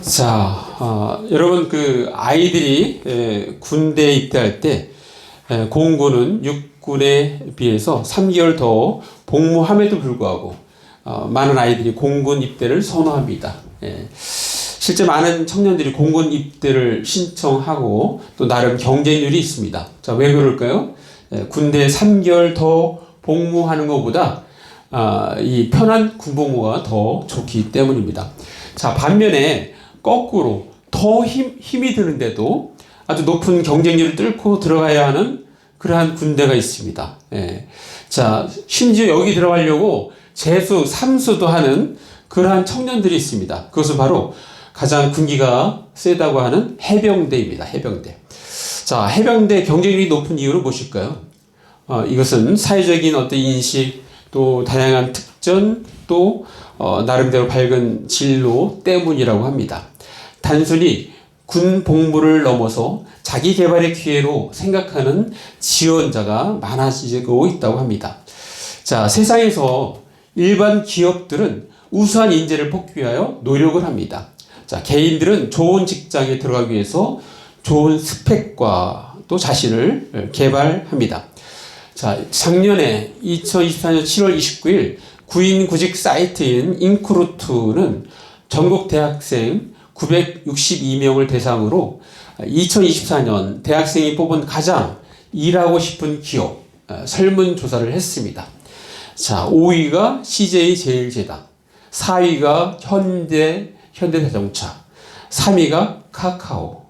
자, 어, 여러분 그 아이들이 에, 군대에 입대할 때 에, 공군은 육군에 비해서 3개월 더 복무함에도 불구하고 어, 많은 아이들이 공군 입대를 선호합니다. 예. 실제 많은 청년들이 공군 입대를 신청하고 또 나름 경쟁률이 있습니다. 자, 왜 그럴까요? 예, 군대 3개월 더 복무하는 것보다 아, 이 편한 군복무가 더 좋기 때문입니다. 자, 반면에 거꾸로 더 힘, 힘이 드는데도 아주 높은 경쟁률을 뚫고 들어가야 하는 그러한 군대가 있습니다. 예. 자, 심지어 여기 들어가려고 재수, 삼수도 하는 그러한 청년들이 있습니다. 그것은 바로 가장 군기가 세다고 하는 해병대입니다. 해병대. 자, 해병대 경쟁률이 높은 이유는 무엇일까요? 어, 이것은 사회적인 어떤 인식, 또 다양한 특전, 또 어, 나름대로 밝은 진로 때문이라고 합니다. 단순히 군 복무를 넘어서 자기 개발의 기회로 생각하는 지원자가 많아지고 있다고 합니다. 자, 세상에서 일반 기업들은 우수한 인재를 뽑기 위하여 노력을 합니다. 자, 개인들은 좋은 직장에 들어가기 위해서 좋은 스펙과 또 자신을 개발합니다. 자, 작년에 2024년 7월 29일 구인 구직 사이트인 인크루트는 전국 대학생 962명을 대상으로 2024년 대학생이 뽑은 가장 일하고 싶은 기업 어, 설문조사를 했습니다. 자, 5위가 CJ 제일제당, 4위가 현대, 현대자동차, 3위가 카카오,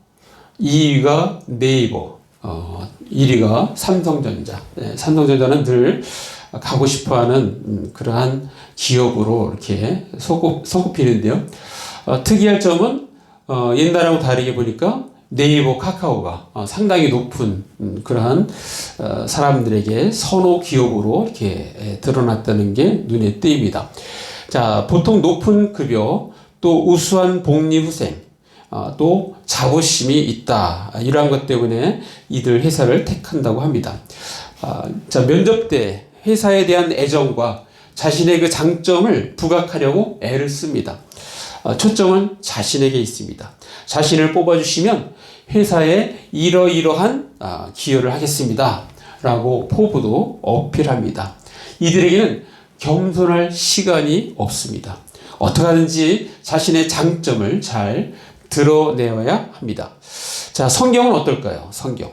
2위가 네이버, 어, 1위가 삼성전자. 네, 삼성전자는 늘 가고 싶어 하는 음, 그러한 기업으로 이렇게 소급, 소급히는데요. 어, 특이할 점은 어, 옛날하고 다르게 보니까 네이버, 카카오가 어, 상당히 높은 음, 그러한 어, 사람들에게 선호 기업으로 이렇게 에, 드러났다는 게 눈에 띄입니다. 자, 보통 높은 급여, 또 우수한 복리후생, 어, 또 자부심이 있다. 이러한 것 때문에 이들 회사를 택한다고 합니다. 아, 자, 면접 때 회사에 대한 애정과 자신의 그 장점을 부각하려고 애를 씁니다. 어, 초점은 자신에게 있습니다. 자신을 뽑아주시면 회사에 이러이러한 아, 기여를 하겠습니다. 라고 포부도 어필합니다. 이들에게는 겸손할 시간이 없습니다. 어떻게 하든지 자신의 장점을 잘 드러내어야 합니다. 자, 성경은 어떨까요? 성경.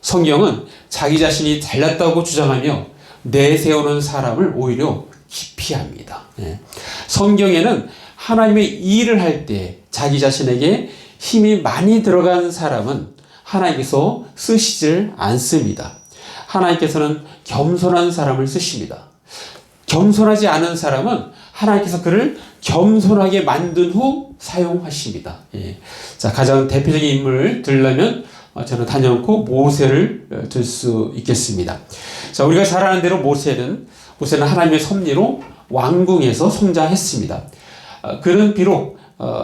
성경은 자기 자신이 잘났다고 주장하며 내세우는 사람을 오히려 기피합니다. 네. 성경에는 하나님의 일을 할 때 자기 자신에게 힘이 많이 들어간 사람은 하나님께서 쓰시질 않습니다. 하나님께서는 겸손한 사람을 쓰십니다. 겸손하지 않은 사람은 하나님께서 그를 겸손하게 만든 후 사용하십니다. 예. 자, 가장 대표적인 인물을 들려면 어, 저는 단연코 모세를 어, 들수 있겠습니다. 자, 우리가 잘 아는 대로 모세는 모세는 하나님의 섭리로 왕궁에서 성장했습니다. 어, 그는 비록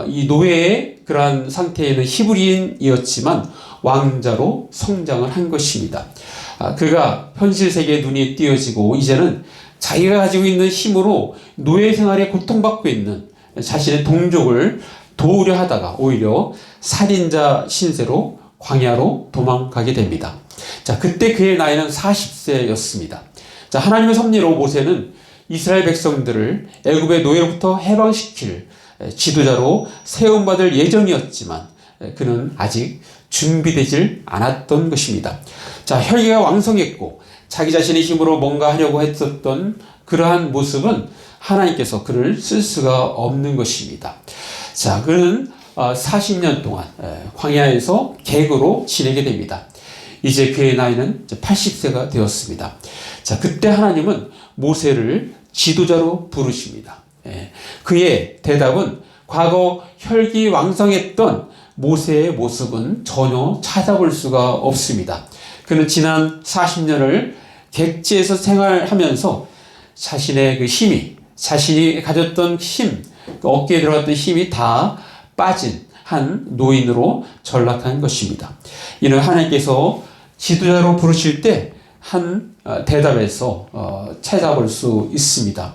이 노예의 그러한 상태에 는 히브리인이었지만 왕자로 성장을 한 것입니다. 아, 그가 현실 세계에 눈이 띄어지고 이제는 자기가 가지고 있는 힘으로 노예 생활에 고통받고 있는 자신의 동족을 도우려 하다가 오히려 살인자 신세로 광야로 도망가게 됩니다. 자, 그때 그의 나이는 40세였습니다. 자, 하나님의 섭리로 모세는 이스라엘 백성들을 애굽의 노예로부터 해방시킬 지도자로 세움받을 예정이었지만 그는 아직 준비되질 않았던 것입니다. 자, 혈기가 왕성했고 자기 자신의 힘으로 뭔가 하려고 했었던 그러한 모습은 하나님께서 그를 쓸 수가 없는 것입니다. 자, 그는 40년 어, 동안 광야에서 객으로 지내게 됩니다. 이제 그의 나이는 80세가 되었습니다. 자, 그때 하나님은 모세를 지도자로 부르십니다. 그의 대답은 과거 혈기 왕성했던 모세의 모습은 전혀 찾아볼 수가 없습니다. 그는 지난 40년을 객지에서 생활하면서 자신의 그 힘이, 자신이 가졌던 힘, 그 어깨에 들어갔던 힘이 다 빠진 한 노인으로 전락한 것입니다. 이는 하나님께서 지도자로 부르실 때한 어, 대답에서 어, 찾아볼 수 있습니다.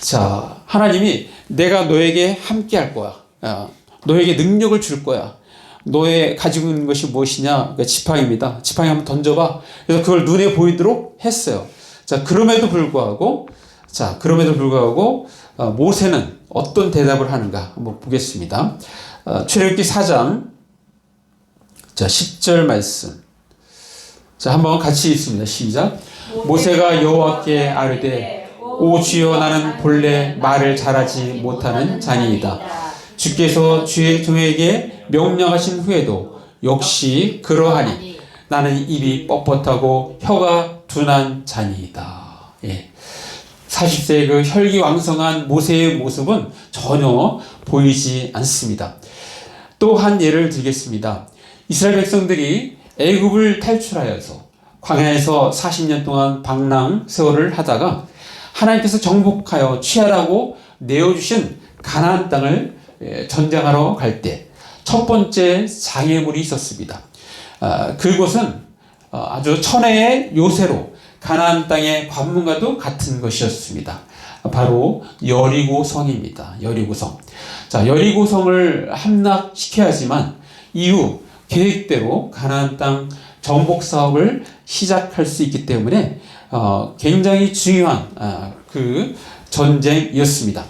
자, 하나님이 내가 너에게 함께 할 거야. 어, 너에게 능력을 줄 거야. 너의 가지고 있는 것이 무엇이냐? 그러니까 지팡이입니다. 지팡이 한번 던져봐. 그래서 그걸 눈에 보이도록 했어요. 자, 그럼에도 불구하고, 자, 그럼에도 불구하고, 어, 모세는 어떤 대답을 하는가 한번 보겠습니다. 어, 출애굽기 4장, 자, 10절 말씀. 자, 한번 같이 읽습니다. 시작. 모세가 여호와께 아뢰되 오 주여 나는 본래 말을 잘하지 못하는 자니이다. 주께서 주의 종에게 명령하신 후에도 역시 그러하니 나는 입이 뻣뻣하고 혀가 둔한 자니이다. 예. 40세 그 혈기왕성한 모세의 모습은 전혀 보이지 않습니다. 또 한 예를 들겠습니다. 이스라엘 백성들이 애굽을 탈출하여서 광야에서 40년 동안 방랑 세월을 하다가 하나님께서 정복하여 취하라고 내어주신 가나안 땅을 예, 전쟁하러 갈 때 첫 번째 장애물이 있었습니다. 아, 그곳은 어, 아주 천혜의 요새로 가나안 땅의 관문과도 같은 것이었습니다. 바로 여리고 성입니다. 여리고 성. 자, 여리고 성을 함락시켜야 하지만 이후 계획대로 가나안 땅 정복 사업을 시작할 수 있기 때문에 어, 굉장히 중요한 아, 그 전쟁이었습니다.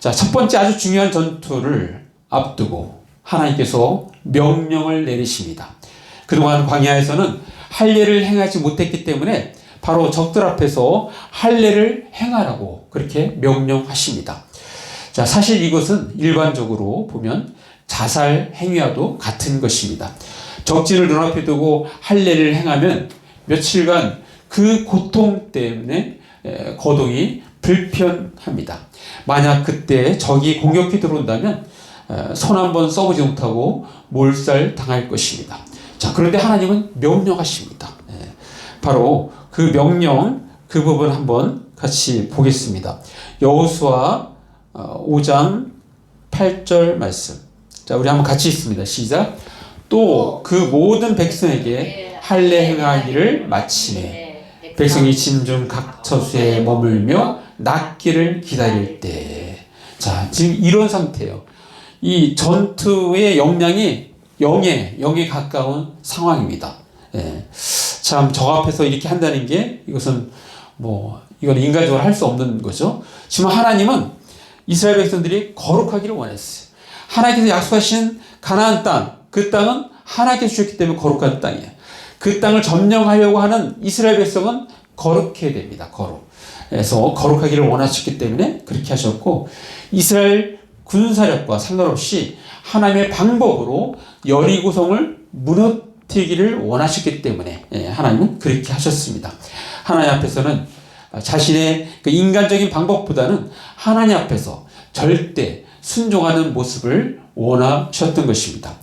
자, 첫 번째 아주 중요한 전투를 앞두고 하나님께서 명령을 내리십니다. 그동안 광야에서는 할례를 행하지 못했기 때문에 바로 적들 앞에서 할례를 행하라고 그렇게 명령하십니다. 자, 사실 이것은 일반적으로 보면 자살 행위와도 같은 것입니다. 적진을 눈앞에 두고 할례를 행하면 며칠간 그 고통 때문에 에, 거동이 불편합니다. 만약 그때 적이 공격해 들어온다면 손 한 번 써보지 못하고 몰살 당할 것입니다. 자, 그런데 하나님은 명령하십니다. 예, 바로 그 명령 그 부분 한번 같이 보겠습니다. 여호수아 5장 8절 말씀. 자, 우리 한번 같이 읽습니다. 시작. 또 그 모든 백성에게 할례 행하기를 마치매 백성이 진중 각 처수에 머물며 낫기를 기다릴 때. 자, 지금 이런 상태예요. 이 전투의 역량이 영에, 영에 가까운 상황입니다. 예. 참, 저 앞에서 이렇게 한다는 게 이것은 뭐, 이건 인간적으로 할 수 없는 거죠. 지금 하나님은 이스라엘 백성들이 거룩하기를 원했어요. 하나님께서 약속하신 가나안 땅, 그 땅은 하나님께서 주셨기 때문에 거룩한 땅이에요. 그 땅을 점령하려고 하는 이스라엘 백성은 거룩해야 됩니다. 거룩. 그래서 거룩하기를 원하셨기 때문에 그렇게 하셨고 이스라엘 군사력과 상관없이 하나님의 방법으로 여리고성을 무너 뜨리기를 원하셨기 때문에 예, 하나님은 그렇게 하셨습니다. 하나님 앞에서는 자신의 그 인간적인 방법보다는 하나님 앞에서 절대 순종하는 모습을 원하셨던 것입니다.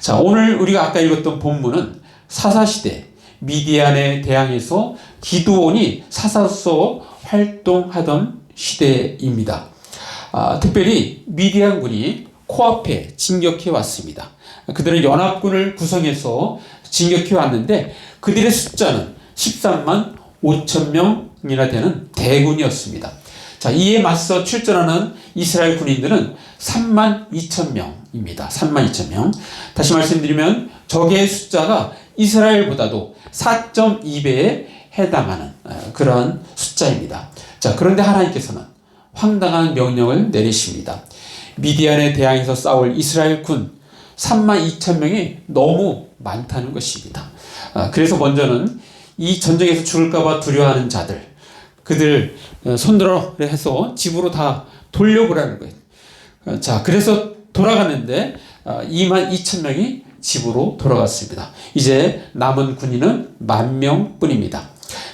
자, 오늘 우리가 아까 읽었던 본문은 사사시대 미디안에 대항해서 기도원이 사사로서 활동하던 시대입니다. 아, 특별히 미디안군이 코앞에 진격해 왔습니다. 그들은 연합군을 구성해서 진격해 왔는데 그들의 숫자는 13만 5천 명이나 되는 대군이었습니다. 자, 이에 맞서 출전하는 이스라엘 군인들은 3만 2천 명입니다. 3만 2천 명. 다시 말씀드리면 적의 숫자가 이스라엘보다도 4.2배에 해당하는 어, 그러한 숫자입니다. 자, 그런데 하나님께서는 황당한 명령을 내리십니다. 미디안에 대항해서 싸울 이스라엘 군 3만 2천 명이 너무 많다는 것입니다. 아, 그래서 먼저는 이 전쟁에서 죽을까봐 두려워하는 자들, 그들 어, 손들어 해서 집으로 다 돌려보라는 거예요. 어, 자, 그래서 돌아갔는데 2만 2천 명이 집으로 돌아갔습니다. 이제 남은 군인은 만 명뿐입니다.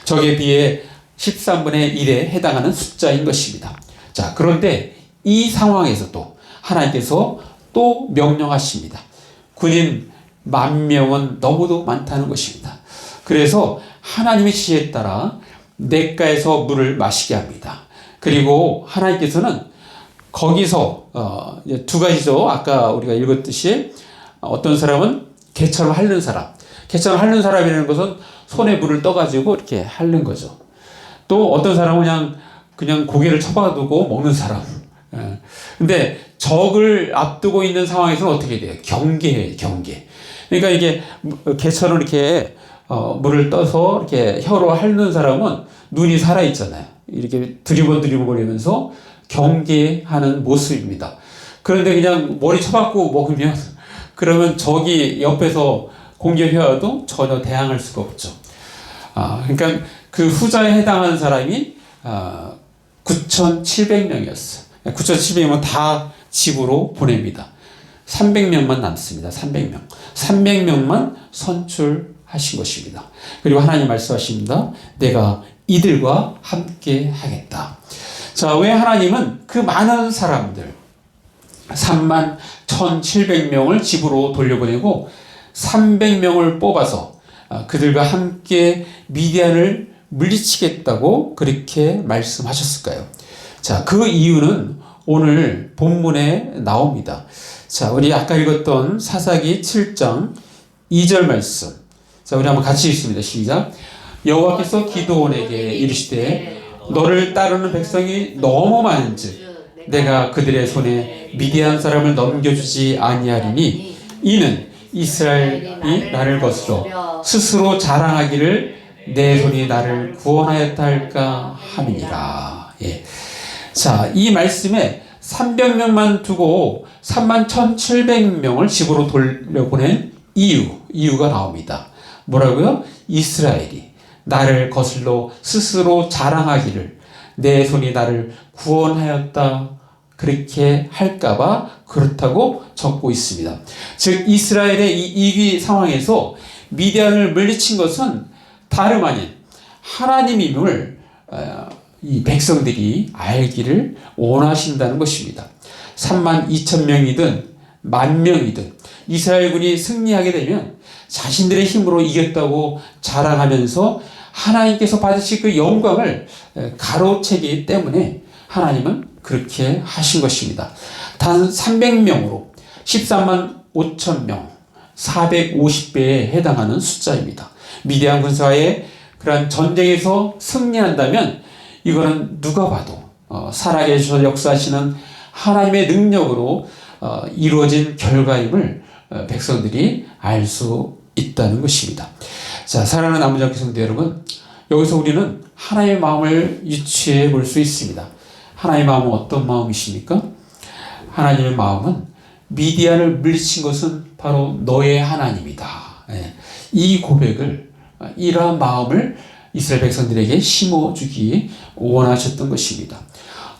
적에 비해 13분의 1에 해당하는 숫자인 것입니다. 자, 그런데 이 상황에서도 하나님께서 또 명령하십니다. 군인 만 명은 너무도 많다는 것입니다. 그래서 하나님의 지혜에 따라 냇가에서 물을 마시게 합니다. 그리고 하나님께서는 거기서 어, 두 가지죠. 아까 우리가 읽었듯이 어떤 사람은 개처럼 핥는 사람. 개처럼 핥는 사람이라는 것은 손에 물을 떠가지고 이렇게 핥는 거죠. 또 어떤 사람은 그냥 그냥 고개를 쳐박아두고 먹는 사람. 예. 근데 적을 앞두고 있는 상황에서는 어떻게 돼요? 경계해, 경계. 그러니까 이게 개처럼 이렇게 어, 물을 떠서 이렇게 혀로 핥는 사람은 눈이 살아 있잖아요. 이렇게 드리번 드리번 거리면서 경계하는 모습입니다. 그런데 그냥 머리 쳐박고 먹으면 그러면 적이 옆에서 공격해와도 전혀 대항할 수가 없죠. 아, 그러니까 그 후자에 해당하는 사람이 아, 9,700명이었어요. 9,700명은 다 집으로 보냅니다. 300명만 남습니다. 300명. 300명만 선출하신 것입니다. 그리고 하나님 말씀하십니다. 내가 이들과 함께 하겠다. 자, 왜 하나님은 그 많은 사람들, 3만 1,700명을 집으로 돌려보내고 300명을 뽑아서 아, 그들과 함께 미디안을 물리치겠다고 그렇게 말씀하셨을까요? 자, 그 이유는 오늘 본문에 나옵니다. 자, 우리 아까 읽었던 사사기 7장 2절 말씀. 자, 우리 한번 같이 읽습니다. 시작. 여호와께서 기도원에게 이르시되 너를 따르는 백성이 너무 많은즉 내가 그들의 손에 미디안 사람을 넘겨주지 아니하리니 이는 이스라엘이 나를 거스러 스스로 자랑하기를 내 손이 나를 구원하였다 할까 함이니라. 예. 자, 이 말씀에 300명만 두고 3만 1,700명을 집으로 돌려보낸 이유, 이유가 나옵니다. 뭐라고요? 이스라엘이 나를 거슬러 스스로 자랑하기를 내 손이 나를 구원하였다 그렇게 할까봐 그렇다고 적고 있습니다. 즉 이스라엘의 이 이기 상황에서 미디안을 물리친 것은 다름 아닌 하나님임을 어, 이 백성들이 알기를 원하신다는 것입니다. 3만 2천 명이든 만 명이든 이스라엘군이 승리하게 되면 자신들의 힘으로 이겼다고 자랑하면서 하나님께서 받으실 그 영광을 가로채기 때문에 하나님은 그렇게 하신 것입니다. 단 300명으로 13만 5천 명, 450배에 해당하는 숫자입니다. 미디안 군사의 그러한 전쟁에서 승리한다면 이거는 누가 봐도 어, 살아계셔 역사하시는 하나님의 능력으로 어, 이루어진 결과임을 어, 백성들이 알 수 있다는 것입니다. 자, 사랑하는 나무장 성도 여러분, 여기서 우리는 하나님의 마음을 유추해 볼 수 있습니다. 하나님의 마음은 어떤 마음이십니까? 하나님의 마음은 미디안을 물리친 것은 바로 너의 하나님이다. 예. 이 고백을 이러한 마음을 이스라엘 백성들에게 심어주기 원하셨던 것입니다.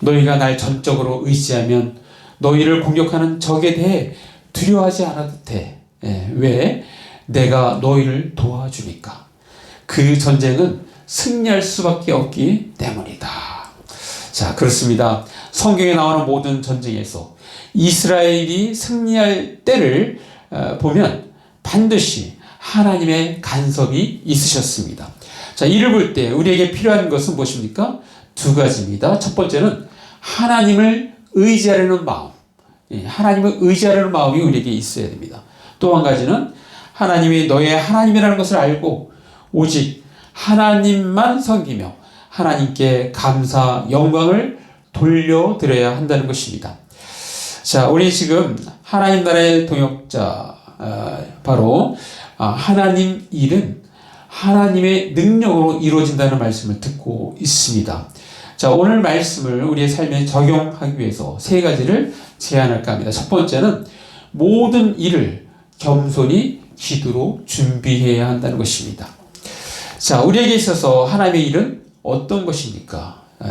너희가 날 전적으로 의지하면 너희를 공격하는 적에 대해 두려워하지 않아도 돼. 예. 왜? 내가 너희를 도와주니까. 그 전쟁은 승리할 수밖에 없기 때문이다. 자, 그렇습니다. 성경에 나오는 모든 전쟁에서 이스라엘이 승리할 때를 어, 보면 반드시 하나님의 간섭이 있으셨습니다. 자, 이를 볼 때 우리에게 필요한 것은 무엇입니까? 두 가지입니다. 첫 번째는 하나님을 의지하려는 마음. 예, 하나님을 의지하려는 마음이 우리에게 있어야 됩니다. 또 한 가지는 하나님이 너의 하나님이라는 것을 알고 오직 하나님만 섬기며 하나님께 감사, 영광을 돌려드려야 한다는 것입니다. 자, 우리 지금 하나님 나라의 동역자, 어, 바로 아, 하나님 일은 하나님의 능력으로 이루어진다는 말씀을 듣고 있습니다. 자, 오늘 말씀을 우리의 삶에 적용하기 위해서 세 가지를 제안할까 합니다. 첫 번째는 모든 일을 겸손히 기도로 준비해야 한다는 것입니다. 자, 우리에게 있어서 하나님의 일은 어떤 것입니까? 에,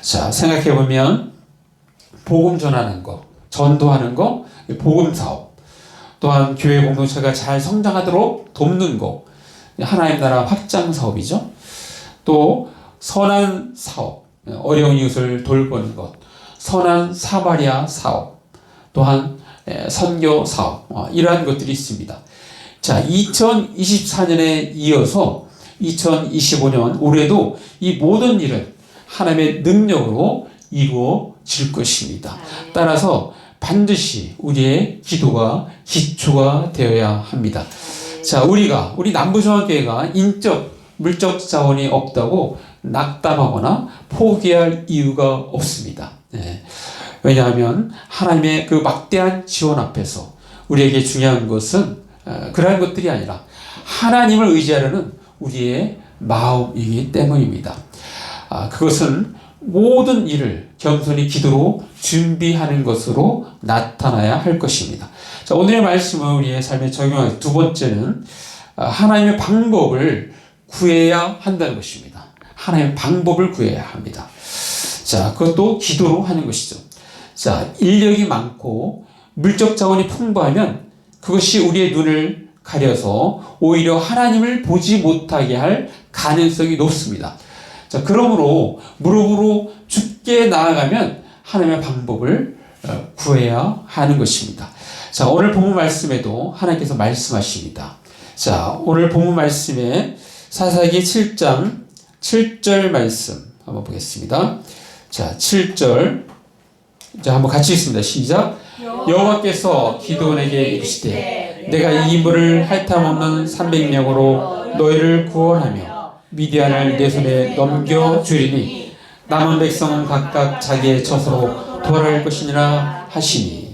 자, 생각해 보면 복음 전하는 거, 전도하는 거, 복음 사업, 또한 교회 공동체가 잘 성장하도록 돕는 거, 하나님 나라 확장 사업이죠. 또 선한 사업, 어려운 이웃을 돌보는 것, 선한 사마리아 사업, 또한 선교 사업, 어, 이러한 것들이 있습니다. 자, 2024년에 이어서 2025년 올해도 이 모든 일은 하나님의 능력으로 이루어질 것입니다. 따라서 반드시 우리의 기도가 기초가 되어야 합니다. 자, 우리가 우리 남부중앙교회가 인적 물적 자원이 없다고 낙담하거나 포기할 이유가 없습니다. 네. 왜냐하면 하나님의 그 막대한 지원 앞에서 우리에게 중요한 것은 어, 그러한 것들이 아니라 하나님을 의지하려는 우리의 마음이기 때문입니다. 아, 그것은 모든 일을 겸손히 기도로 준비하는 것으로 나타나야 할 것입니다. 자, 오늘의 말씀은 우리의 삶에 적용할 두 번째는 아, 하나님의 방법을 구해야 한다는 것입니다. 하나님의 방법을 구해야 합니다. 자, 그것도 기도로 하는 것이죠. 자, 인력이 많고 물적 자원이 풍부하면 그것이 우리의 눈을 가려서 오히려 하나님을 보지 못하게 할 가능성이 높습니다. 자, 그러므로 무릎으로 죽게 나아가면 하나님의 방법을 어, 구해야 하는 것입니다. 자, 오늘 본문 말씀에도 하나님께서 말씀하십니다. 자, 오늘 본문 말씀에 사사기 7장 7절 말씀 한번 보겠습니다. 자, 7절. 자, 한번 같이 읽습니다. 시작. 여호와께서 기도원에게 이르시되 내가 이 임무를 핥아먹는 300명으로 너희를 구원하며 미디안을 내 손에 넘겨 주리니 남은 백성은 각각 자기의 젖으로 돌아갈 것이니라 하시니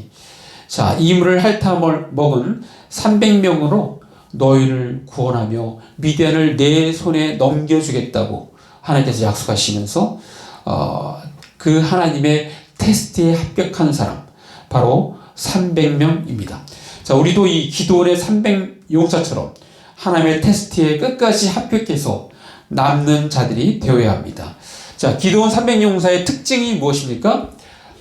자, 이 임무를 핥아먹은 300명으로 너희를 구원하며 미디안을 내 손에 넘겨주겠다고 하나님께서 약속하시면서 어, 그 하나님의 테스트에 합격한 사람 바로 300명입니다. 자, 우리도 이 기도원의 300 용사처럼 하나님의 테스트에 끝까지 합격해서 남는 자들이 되어야 합니다. 자, 기도원 300 용사의 특징이 무엇입니까?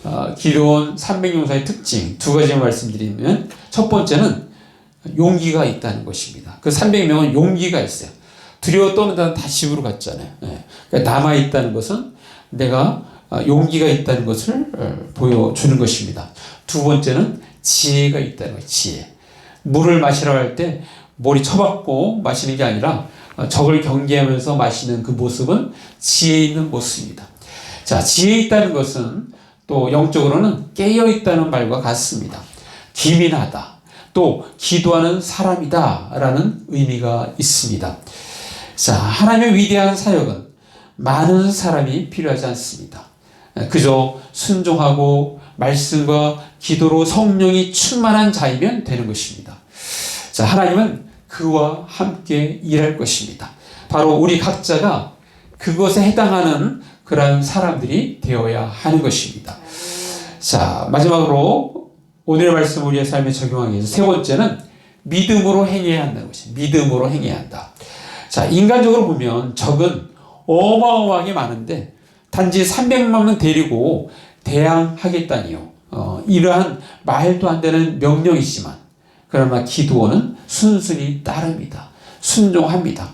어, 기도원 300용사의 특징 두 가지 말씀드리면 첫 번째는 용기가 있다는 것입니다. 그 300명은 용기가 있어요. 두려워 떠는 자는 다 집으로 갔잖아요. 네. 그러니까 남아 있다는 것은 내가 어, 용기가 있다는 것을 어, 보여주는 것입니다. 두 번째는 지혜가 있다는 거예요. 지혜. 물을 마시라고 할 때 머리 쳐박고 마시는 게 아니라 어, 적을 경계하면서 마시는 그 모습은 지혜 있는 모습입니다. 자, 지혜 있다는 것은 또 영적으로는 깨어 있다는 말과 같습니다. 기민하다. 또 기도하는 사람이다라는 의미가 있습니다. 자, 하나님의 위대한 사역은 많은 사람이 필요하지 않습니다. 그저 순종하고 말씀과 기도로 성령이 충만한 자이면 되는 것입니다. 자, 하나님은 그와 함께 일할 것입니다. 바로 우리 각자가 그것에 해당하는 그러한 사람들이 되어야 하는 것입니다. 자, 마지막으로 오늘의 말씀 우리의 삶에 적용하기 위해서 세 번째는 믿음으로 행해야 한다는 것입니다. 믿음으로 행해야 한다. 자, 인간적으로 보면 적은 어마어마하게 많은데 단지 300만원 데리고 대항하겠다니요. 어, 이러한 말도 안 되는 명령이지만 그러나 기도원은 순순히 따릅니다. 순종합니다.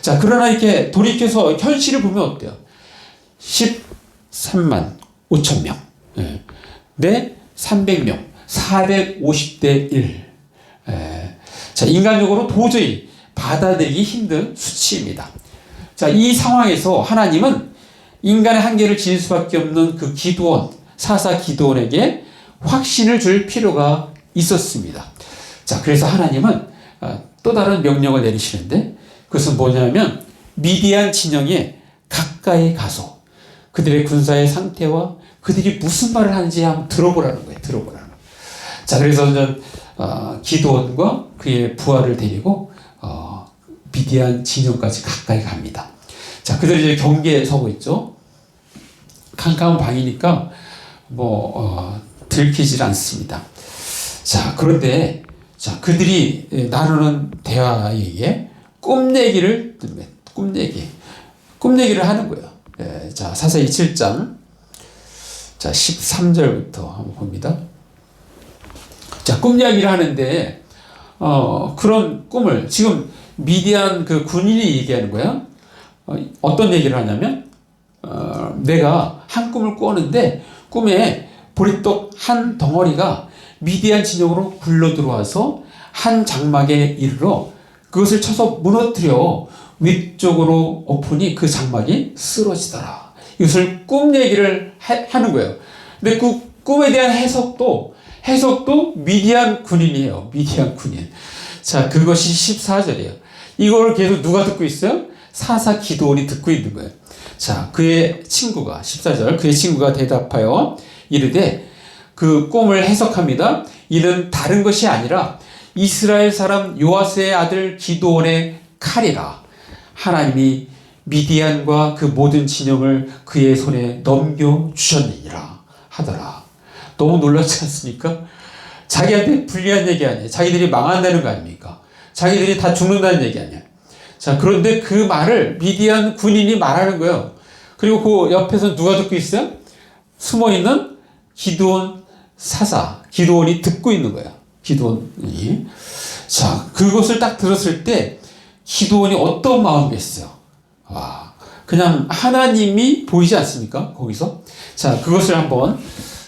자, 그러나 이렇게 돌이켜서 현실을 보면 어때요? 13만 5천 명. 예. 네, 300명. 450대 1. 예. 자, 인간적으로 도저히 받아들이기 힘든 수치입니다. 자, 이 상황에서 하나님은 인간의 한계를 지닐 수밖에 없는 그 기도원, 사사 기도원에게 확신을 줄 필요가 있었습니다. 자, 그래서 하나님은 어, 또 다른 명령을 내리시는데 그것은 뭐냐면 미디안 진영에 가까이 가서 그들의 군사의 상태와 그들이 무슨 말을 하는지 한번 들어보라는 거예요. 들어보라는. 자, 그래서 저는 어, 기도원과 그의 부하를 데리고 어, 미디안 진영까지 가까이 갑니다. 자, 그들이 이제 경계에 서고 있죠. 캄캄한 방이니까 뭐 어, 들키질 않습니다. 자, 그런데 자 그들이 나누는 대화에 꿈내기를 꿈내기 꿈내기를 하는 거예요. 예, 자 사사기 7장 자 13절부터 한번 봅니다. 자 꿈 이야기를 하는데 어, 그런 꿈을 지금 미디안 그 군인이 얘기하는 거야. 어, 떤 얘기를 하냐면 어, 내가 한 꿈을 꾸었는데 꿈에 보리떡 한 덩어리가 미디안 진영으로 굴러 들어와서 한 장막에 이르러 그것을 쳐서 무너뜨려 위쪽으로 엎으니 그 장막이 쓰러지더라. 이것을 꿈 얘기를 하, 는 거예요. 근데 그 꿈에 대한 해석도 해석도 미디안 군인이에요. 미디안 군인. 자, 그것이 14절이에요. 이걸 계속 누가 듣고 있어요? 사사 기도원이 듣고 있는 거예요. 자, 그의 친구가 14절 그의 친구가 대답하여 이르되 그 꿈을 해석합니다. 이는 다른 것이 아니라 이스라엘 사람 요아스의 아들 기도원의 칼이라. 하나님이 미디안과 그 모든 진영을 그의 손에 넘겨 주셨느니라 하더라. 너무 놀랍지 않습니까? 자기한테 불리한 얘기 아니에요. 자기들이 망한다는 거 아닙니까? 자기들이 다 죽는다는 얘기 아니에요. 자, 그런데 그 말을 미디안 군인이 말하는 거예요. 그리고 그 옆에서 누가 듣고 있어요? 숨어 있는 기도원 사사, 기도원이 듣고 있는 거예요. 기도원이. 자, 그것을 딱 들었을 때 기도원이 어떤 마음이겠어요? 와, 그냥 하나님이 보이지 않습니까? 거기서. 자, 그것을 한번,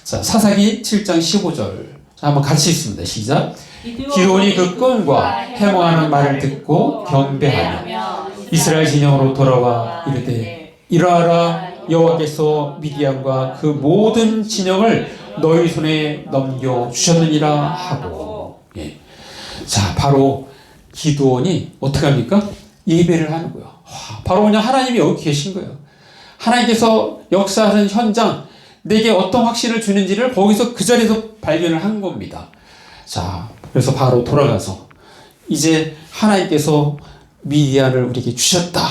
자, 사사기 7장 15절. 자, 한번 같이 읽습니다. 시작. 기도원이 그 꿈과 해몽하는 말을 듣고 경배하며 이스라엘 진영으로 돌아와 이르되 이러하라 여호와께서 미디안과 그 모든 진영을 너희 손에 넘겨 주셨느니라 하고 예. 자 바로 기도원이 어떻게 합니까 예배를 하는 거예요 와, 바로 그냥 하나님이 여기 계신 거예요 하나님께서 역사하는 현장 내게 어떤 확신을 주는지를 거기서 그 자리에서 발견을 한 겁니다 자 그래서 바로 돌아가서 이제 하나님께서 미디안을 우리에게 주셨다.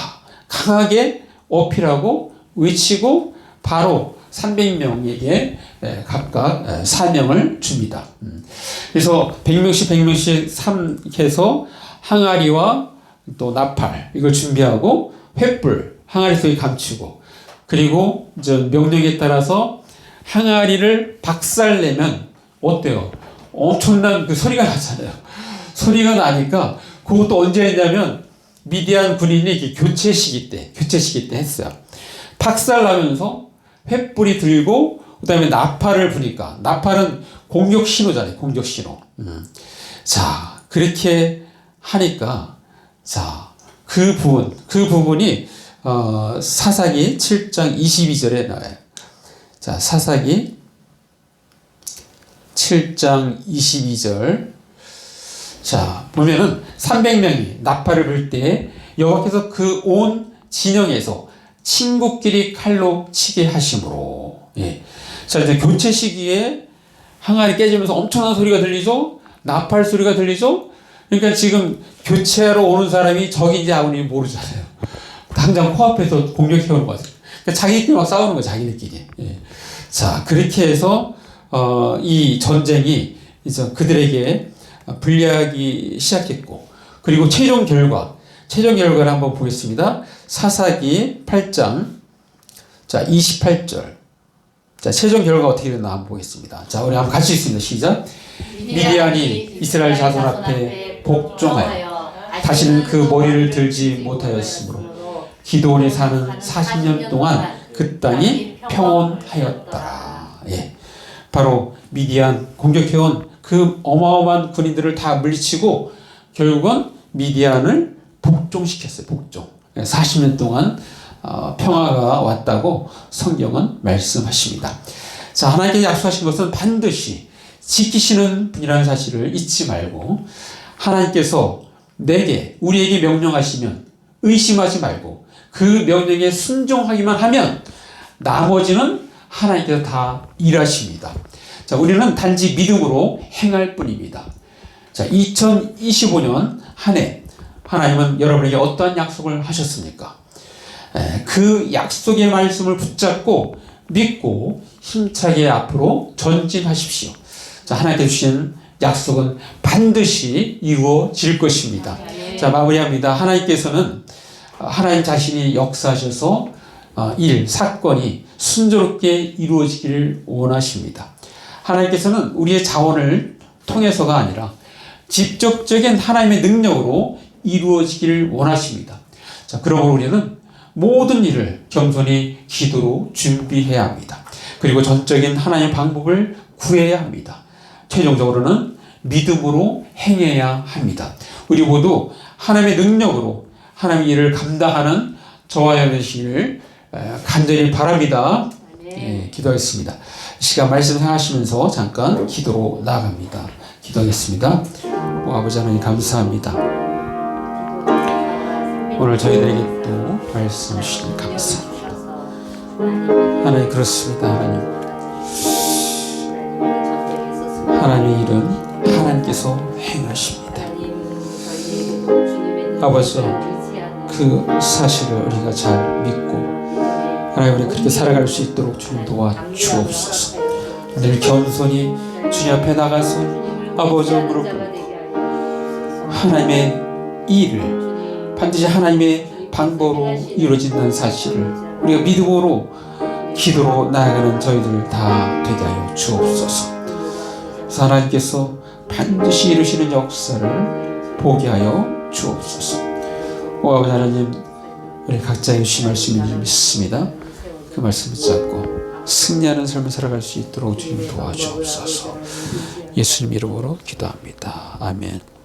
강하게 어필하고 외치고 바로 300명에게 각각 사명을 줍니다. 음. 그래서 100명씩 100명씩 삼해서 항아리와 또 나팔 이걸 준비하고 횃불 항아리 속에 감추고 그리고 이제 명령에 따라서 항아리를 박살내면 어때요? 엄청난 그 소리가 나잖아요. 소리가 나니까 그것도 언제 했냐면 미디안 군인이 교체 시기 때, 교체 시기 때 했어요. 박살 나면서 횃불이 들고 그다음에 나팔을 부니까 나팔은 공격 신호잖아요. 공격 신호. 음. 자 그렇게 하니까 자 그 부분 그 부분이 어, 사사기 7장 22절에 나와요. 자 사사기 7장 22절. 자, 보면은 300명이 나팔을 불 때 여호와께서 그 온 진영에서 친구끼리 칼로 치게 하심으로. 예. 자, 이제 교체 시기에 항아리 깨지면서 엄청난 소리가 들리죠? 나팔 소리가 들리죠? 그러니까 지금 교체하러 오는 사람이 적인지 아군인지 모르잖아요. 당장 코앞에서 공격해오는 거죠. 그러니까 자기끼리 막 싸우는 거예요, 자기들끼리. 예. 자, 그렇게 해서 어, 이 전쟁이 이제 그들에게 불리하기 시작했고 그리고 최종 결과 최종 결과를 한번 보겠습니다. 사사기 8장 자 28절 자 최종 결과 어떻게 됐나 한번 보겠습니다. 자 우리 한번 같이 읽습니다. 시작 미디안이 이스라엘 자손 앞에 복종하여 다시는 그 머리를 들지 못하였으므로 기도원이 사는 40년 동안 그 땅이 평온하였더라. 예. 바로 미디안 공격해온 그 어마어마한 군인들을 다 물리치고 결국은 미디안을 복종시켰어요. 복종. 40년 동안 어, 평화가 왔다고 성경은 말씀하십니다. 자, 하나님께서 약속하신 것은 반드시 지키시는 분이라는 사실을 잊지 말고 하나님께서 내게 우리에게 명령하시면 의심하지 말고 그 명령에 순종하기만 하면 나머지는 하나님께서 다 일하십니다. 자, 우리는 단지 믿음으로 행할 뿐입니다. 자, 2025년 한 해, 하나님은 여러분에게 어떠한 약속을 하셨습니까? 에, 그 약속의 말씀을 붙잡고 믿고 힘차게 앞으로 전진하십시오. 자, 하나님께 주신 약속은 반드시 이루어질 것입니다. 자, 마무리합니다. 하나님께서는 하나님 자신이 역사하셔서 어, 일, 사건이 순조롭게 이루어지기를 원하십니다. 하나님께서는 우리의 자원을 통해서가 아니라 직접적인 하나님의 능력으로 이루어지기를 원하십니다. 자, 그러므로 우리는 모든 일을 겸손히 기도로 준비해야 합니다. 그리고 전적인 하나님의 방법을 구해야 합니다. 최종적으로는 믿음으로 행해야 합니다. 우리 모두 하나님의 능력으로 하나님의 일을 감당하는 저와 여러분이시기를 간절히 바랍니다. 예, 기도하겠습니다. 시간 말씀 생각하시면서 잠깐 기도로 나아갑니다. 기도하겠습니다. 오, 아버지 하나님 감사합니다. 오늘 저희들에게 또 말씀 주시니 감사합니다. 하나님 그렇습니다. 하나님 하나님의 일은 하나님께서 행하십니다. 아버지, 그 사실을 우리가 잘 믿고 하나님 우리 그렇게 살아갈 수 있도록 주님 도와 주옵소서. 늘 겸손히 주님 앞에 나가서 아버지 무릎 꿇고 하나님의 일을 반드시 하나님의 방법으로 이루어진다는 사실을 우리가 믿음으로 기도로 나아가는 저희들 다 되게 하여 주옵소서. 하나님께서 반드시 이루시는 역사를 보게 하여 주옵소서. 오 아버지 하나님 우리 각자의 주신 말씀인 줄 믿습니다. 그 말씀 붙잡고 승리하는 삶을 살아갈 수 있도록 주님 도와주옵소서. 예수님 이름으로 기도합니다. 아멘.